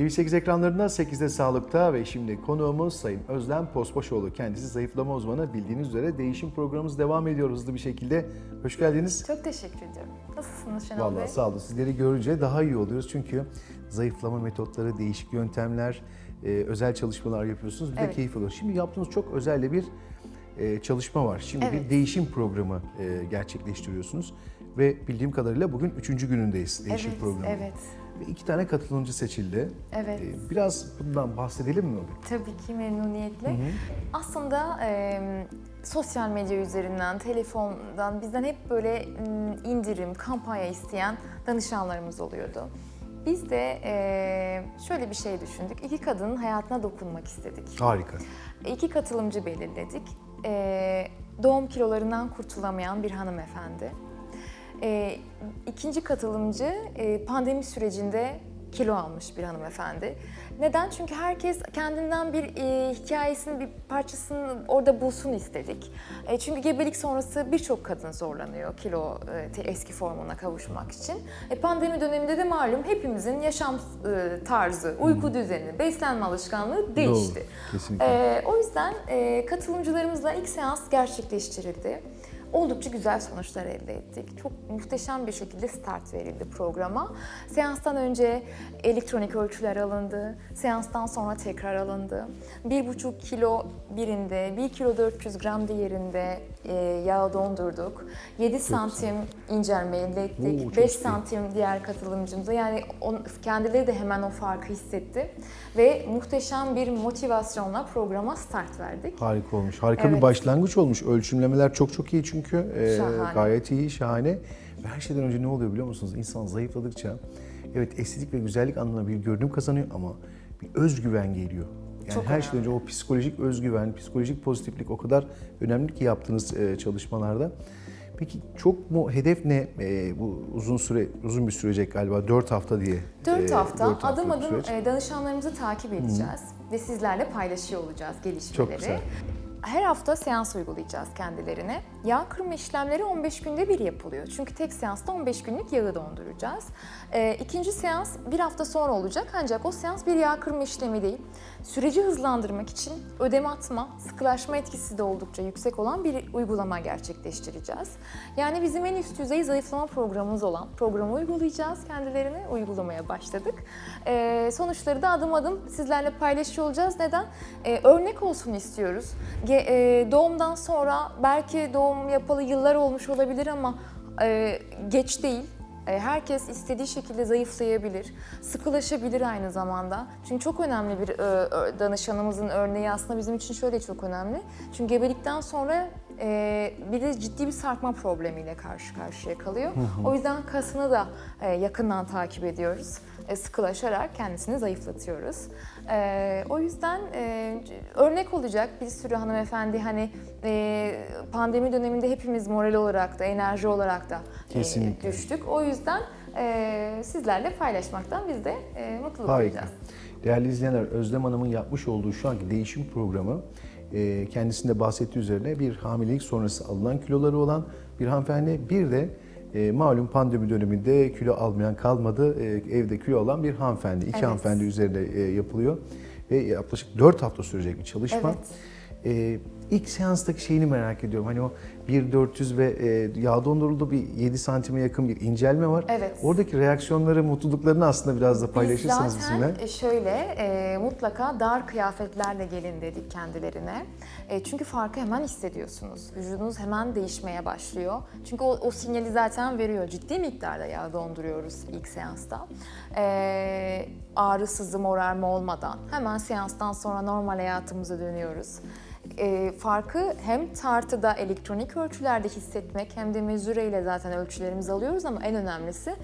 TV8 ekranlarında 8'de Sağlık'ta ve şimdi konuğumuz Sayın Özlem Posbaşoğlu. Kendisi zayıflama uzmanı. Bildiğiniz üzere değişim programımız devam ediyor hızlı bir şekilde. Hoş geldiniz. Çok teşekkür ediyorum. Nasılsınız Şenol Bey? Vallahi sağ olun. Sizleri görünce daha iyi oluyoruz. Çünkü zayıflama metotları, değişik yöntemler, e, özel çalışmalar yapıyorsunuz. Bir de Evet. keyif alıyoruz. Şimdi yaptığınız çok özel de bir e, çalışma var. Şimdi bir Evet. değişim programı e, gerçekleştiriyorsunuz. Ve bildiğim kadarıyla bugün üçüncü günündeyiz değişim evet, programı. evet, Ve iki tane katılımcı seçildi. evet. Ee, Biraz bundan bahsedelim mi? Tabii ki memnuniyetle. Aslında e, sosyal medya üzerinden, telefondan bizden hep böyle indirim, kampanya isteyen danışanlarımız oluyordu. Biz de e, şöyle bir şey düşündük. İki kadının hayatına dokunmak istedik. Harika. İki katılımcı belirledik. Ee, doğum kilolarından kurtulamayan bir hanımefendi. Ee, ikinci katılımcı e, pandemi sürecinde kilo almış bir hanımefendi. Neden? Çünkü herkes kendinden bir e, hikayesinin bir parçasını orada bulsun istedik. E, çünkü gebelik sonrası birçok kadın zorlanıyor kilo e, eski formuna kavuşmak için. E, pandemi döneminde de malum hepimizin yaşam e, tarzı, uyku düzeni, beslenme alışkanlığı değişti. Doğru. Kesinlikle. Ee, o yüzden e, katılımcılarımızla ilk seans gerçekleştirildi. Oldukça güzel sonuçlar elde ettik. Çok muhteşem bir şekilde start verildi programa. Seanstan önce elektronik ölçüler alındı. Seanstan sonra tekrar alındı. 1,5 kilo birinde, 1 kilo 400 gram diğerinde e, yağ dondurduk. 7 santim incelme elde Oo, ettik. çok 5 iyi. santim diğer katılımcımıza. Yani on, kendileri de hemen o farkı hissetti. Ve muhteşem bir motivasyonla programa start verdik. Harika olmuş. Harika bir Evet. başlangıç olmuş. Ölçümlemeler çok çok iyi çünkü. Ee, Şahane. gayet iyi, şahane. Ve her şeyden önce ne oluyor biliyor musunuz? İnsan zayıfladıkça evet estetik ve güzellik anlamında bir görünüm kazanıyor ama bir özgüven geliyor. Yani Çok her şeyden önce o psikolojik özgüven, psikolojik pozitiflik o kadar önemli ki yaptığınız e, çalışmalarda. Peki çok mu hedef ne? E, bu uzun süre uzun bir sürecek galiba 4 hafta diye. 4 e, hafta dört adım haftalık adım süreç. e, danışanlarımızı takip edeceğiz ve sizlerle paylaşıyor olacağız gelişmeleri. Çok güzel. Her hafta seans uygulayacağız kendilerine. Yağ kırma işlemleri 15 günde bir yapılıyor. Çünkü tek seansta 15 günlük yağı donduracağız. Ee, ikinci seans bir hafta sonra olacak ancak o seans bir yağ kırma işlemi değil. Süreci hızlandırmak için ödem atma, sıkılaşma etkisi de oldukça yüksek olan bir uygulama gerçekleştireceğiz. Yani bizim en üst düzey zayıflama programımız olan programı uygulayacağız kendilerine. Uygulamaya başladık. Ee, sonuçları da adım adım sizlerle paylaşıyor olacağız. Neden? Ee, örnek olsun istiyoruz. E, doğumdan sonra belki doğum yapalı yıllar olmuş olabilir ama e, geç değil. E, Herkes istediği şekilde zayıflayabilir, sıkılaşabilir aynı zamanda. Çünkü çok önemli bir danışanımızın örneği aslında bizim için şöyle çok önemli. Çünkü gebelikten sonra bir de ciddi bir sarkma problemiyle karşı karşıya kalıyor. O yüzden kasını da yakından takip ediyoruz. Sıkılaşarak kendisini zayıflatıyoruz. E, O yüzden e, örnek olacak bir sürü hanımefendi hani e, pandemi döneminde hepimiz moral olarak da enerji olarak da e, düştük. O yüzden e, sizlerle paylaşmaktan biz de e, mutluluk Harika. duyacağız. Değerli izleyenler, Özlem Hanım'ın yapmış olduğu şu anki değişim programı e, kendisinde bahsettiği üzerine bir hamilelik sonrası alınan kiloları olan bir hanımefendi. Bir de e, malum pandemi döneminde kilo almayan kalmadı, e, evde kilo alan bir hanımefendi. İki Evet. hanımefendi üzerinde e, yapılıyor ve yaklaşık 4 hafta sürecek bir çalışma. Evet. E, ilk seanstaki şeyini merak ediyorum. Hani o 1.400 ve e, yağ donduruldu bir 7 santime yakın bir incelme var. Evet. Oradaki reaksiyonları, mutluluklarını aslında biraz da paylaşırsanız Biz bizimle. zaten şöyle e, mutlaka dar kıyafetlerle gelin dedik kendilerine. E, çünkü farkı hemen hissediyorsunuz. Vücudunuz hemen değişmeye başlıyor. Çünkü o, o sinyali zaten veriyor. Ciddi miktarda yağ donduruyoruz ilk seansta. E, ağrı, sızı, morarma olmadan hemen seanstan sonra normal hayatımıza dönüyoruz. E, farkı hem tartıda elektronik ölçülerde hissetmek hem de mezure ile zaten ölçülerimizi alıyoruz ama en önemlisi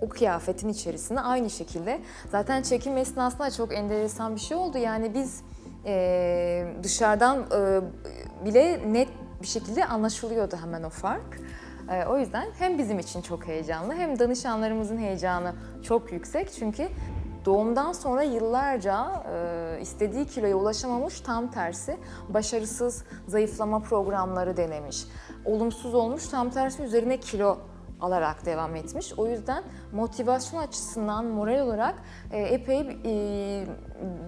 o kıyafetin içerisinde aynı şekilde. Zaten çekim esnasında çok enteresan bir şey oldu. Yani biz e, dışarıdan e, bile net bir şekilde anlaşılıyordu hemen o fark. E, o yüzden hem bizim için çok heyecanlı hem danışanlarımızın heyecanı çok yüksek. Çünkü doğumdan sonra yıllarca e, istediği kiloya ulaşamamış tam tersi başarısız zayıflama programları denemiş. Olumsuz olmuş tam tersi üzerine kilo alarak devam etmiş. O yüzden motivasyon açısından moral olarak e, epey e,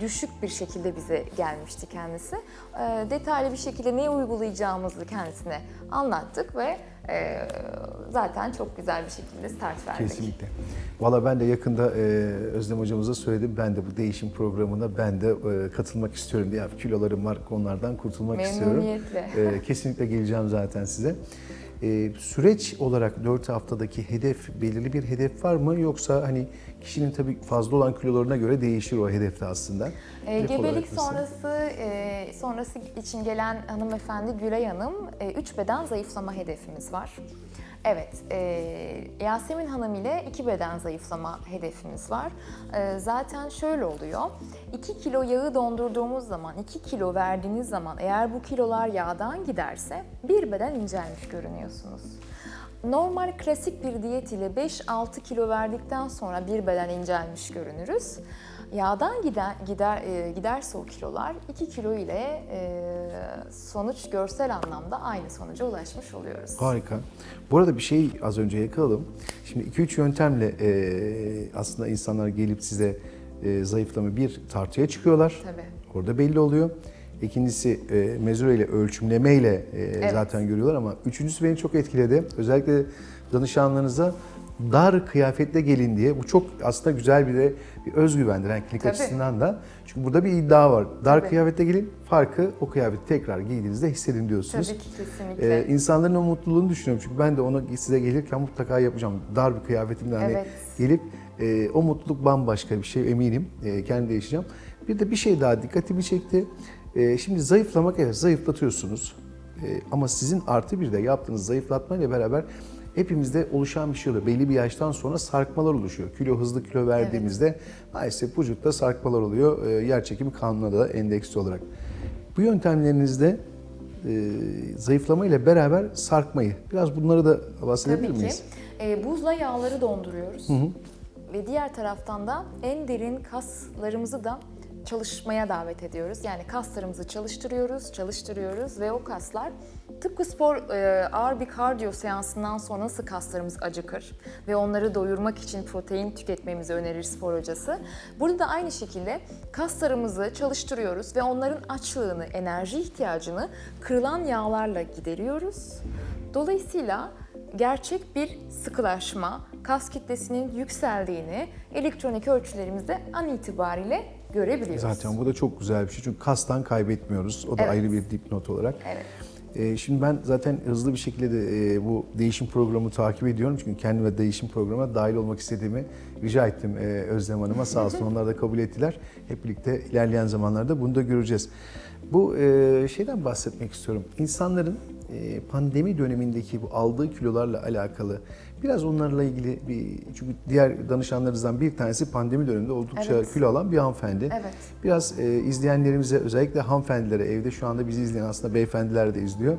düşük bir şekilde bize gelmişti kendisi. E, detaylı bir şekilde ne uygulayacağımızı kendisine anlattık ve e, zaten çok güzel bir şekilde start verdik. Kesinlikle. Valla ben de yakında e, Özlem hocamıza söyledim. Ben de bu değişim programına ben de e, katılmak istiyorum diye. Kilolarım var konulardan kurtulmak istiyorum. E, kesinlikle geleceğim zaten size. E, süreç olarak 4 haftadaki hedef, belirli bir hedef var mı? Yoksa hani kişinin tabii fazla olan kilolarına göre değişir o hedefte aslında. E, Hedef gebelik sonrası e, sonrası için gelen hanımefendi Gülay Hanım 3 beden zayıflama hedefimiz var. Evet, e, Yasemin Hanım ile 2 beden zayıflama hedefimiz var. E, zaten şöyle oluyor, 2 kilo yağı dondurduğumuz zaman, 2 kilo verdiğiniz zaman eğer bu kilolar yağdan giderse bir beden incelmiş görünüyorsunuz. Normal klasik bir diyet ile 5-6 kilo verdikten sonra bir beden incelmiş görünürüz. Yağdan gider, gider e, giderse o kilolar 2 kilo ile e, sonuç görsel anlamda aynı sonuca ulaşmış oluyoruz. Harika. Bu arada bir şey az önce yakaladım. Şimdi 2-3 yöntemle e, aslında insanlar gelip size e, zayıflama bir tartıya çıkıyorlar. Tabii. Orada belli oluyor. İkincisi e, mezure ile ölçümleme ile e, zaten görüyorlar ama üçüncüsü beni çok etkiledi. Özellikle danışanlarınıza dar kıyafetle gelin diye. Bu çok aslında güzel bir de bir özgüvendir Tabii. açısından da. Çünkü burada bir iddia var. Dar Tabii. kıyafetle gelin farkı o kıyafeti tekrar giydiğinizde hissedin diyorsunuz. Tabii ki kesinlikle. Ee, insanların o mutluluğunu düşünüyorum çünkü ben de onu size gelirken mutlaka yapacağım. Dar bir kıyafetimle hani Evet. gelip e, o mutluluk bambaşka bir şey eminim. E, kendi yaşayacağım. Bir de bir şey daha dikkatimi çekti. E, şimdi zayıflamak evet zayıflatıyorsunuz. E, ama sizin artı bir de yaptığınız zayıflatma ile beraber hepimizde oluşan bir şey oluyor. Belli bir yaştan sonra sarkmalar oluşuyor. Kilo hızlı kilo verdiğimizde maalesef vücutta sarkmalar oluyor. E, yer çekimi kanuna da endeksli olarak. Bu yöntemlerinizde e, zayıflama ile beraber sarkmayı biraz bunları da bahsedebilir Tabii ki. miyiz? E, buzla yağları donduruyoruz. Ve diğer taraftan da en derin kaslarımızı da çalışmaya davet ediyoruz. Yani kaslarımızı çalıştırıyoruz, çalıştırıyoruz ve o kaslar tıpkı spor e, ağır bir kardiyo seansından sonra nasıl kaslarımız acıkır ve onları doyurmak için protein tüketmemizi önerir spor hocası. Burada da aynı şekilde kaslarımızı çalıştırıyoruz ve onların açlığını, enerji ihtiyacını kırılan yağlarla gideriyoruz. Dolayısıyla gerçek bir sıkılaşma, kas kitlesinin yükseldiğini elektronik ölçülerimizde an itibariyle görebiliyoruz. Zaten bu da çok güzel bir şey çünkü kastan kaybetmiyoruz. O da Evet. ayrı bir dipnot olarak. Evet. Ee, şimdi ben zaten hızlı bir şekilde de e, bu değişim programı takip ediyorum. Çünkü kendime değişim programına dahil olmak istediğimi rica ettim e, Özlem Hanım'a. Sağ olsun onlar da kabul ettiler. Hep birlikte ilerleyen zamanlarda bunu da göreceğiz. Bu e, şeyden bahsetmek istiyorum. İnsanların e, pandemi dönemindeki bu aldığı kilolarla alakalı biraz onlarla ilgili bir çünkü diğer danışanlarınızdan bir tanesi pandemi döneminde oldukça Evet. kilo alan bir hanımefendi. Evet. Biraz e, izleyenlerimize özellikle hanımefendilere evde şu anda bizi izleyen aslında beyefendiler de izliyor.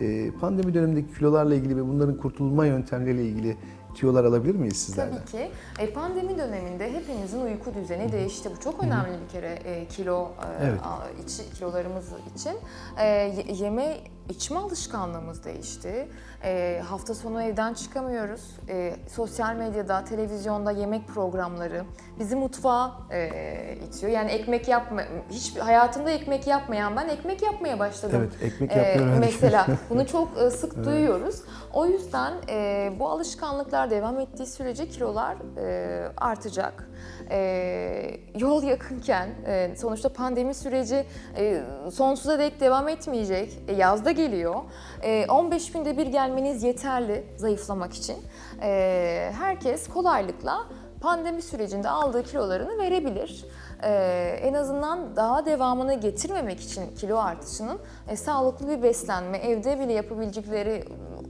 E, pandemi dönemindeki kilolarla ilgili ve bunların kurtulma yöntemleriyle ilgili tüyolar alabilir miyiz sizlerden? Tabii ki. E, pandemi döneminde hepimizin uyku düzeni değişti. Bu çok önemli bir kere e, kilo e, Evet. içi, kilolarımız için. E, ye- yeme içme alışkanlığımız değişti. E, hafta sonu evden çıkamıyoruz. E, sosyal medyada, televizyonda yemek programları bizi mutfağa e, itiyor. Yani ekmek yapma, hiç hayatımda ekmek yapmayan ben ekmek yapmaya başladım. Evet, ekmek E, yapmayı öğrendik. mesela bunu çok e, sık duyuyoruz. O yüzden e, bu alışkanlıklar devam ettiği sürece kilolar e, artacak. E, yol yakınken e, sonuçta pandemi süreci e, sonsuza dek devam etmeyecek. E, yazda geliyor. E, 15 günde bir gelmeniz yeterli zayıflamak için. E, herkes kolaylıkla pandemi sürecinde aldığı kilolarını verebilir. Ee, en azından daha devamını getirmemek için kilo artışının e, sağlıklı bir beslenme, evde bile yapabilecekleri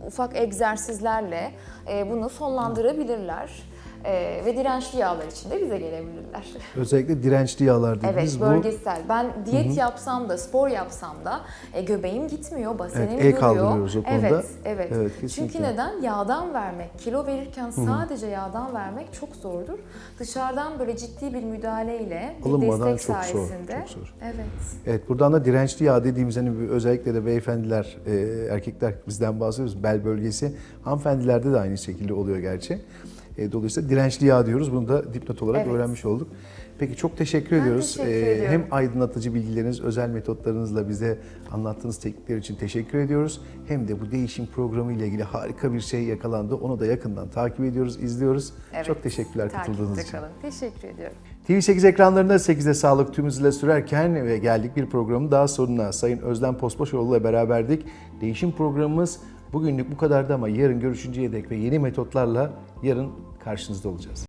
ufak egzersizlerle e, bunu sonlandırabilirler. Ee, ve dirençli yağlar için de bize gelebilirler. Özellikle dirençli yağlar dediğiniz Evet, bu. bölgesel. Ben diyet yapsam da, spor yapsam da e, göbeğim gitmiyor, basenim Evet, duruyor. kaldırıyoruz o konuda. Evet, evet. Evet, kesinlikle. Çünkü neden? Yağdan vermek. Kilo verirken sadece yağdan vermek çok zordur. Dışarıdan böyle ciddi bir müdahaleyle, bir Alınmadan destek çok zor, sayesinde. çok zor. Evet. Evet buradan da dirençli yağ dediğimiz hani özellikle de beyefendiler, e, erkekler bizden bahsediyoruz. Bel bölgesi. Hanımefendilerde de aynı şekilde oluyor gerçi. E, dolayısıyla dirençli yağ diyoruz. Bunu da dipnot olarak Evet. öğrenmiş olduk. Peki çok teşekkür Ben ediyoruz. teşekkür E, ediyorum. hem aydınlatıcı bilgileriniz, özel metotlarınızla bize anlattığınız teknikler için teşekkür ediyoruz. Hem de bu değişim programı ile ilgili harika bir şey yakalandı. Onu da yakından takip ediyoruz, izliyoruz. evet. Çok teşekkürler katıldığınız için. kalın. Teşekkür ediyorum. TV8 ekranlarında 8'e sağlık tüm hızıyla sürerken ve geldik bir programın daha sonuna. Sayın Özlem Posbaşoğlu ile beraberdik. Değişim programımız bugünlük bu kadardı ama yarın görüşünceye dek ve yeni metotlarla yarın karşınızda olacağız.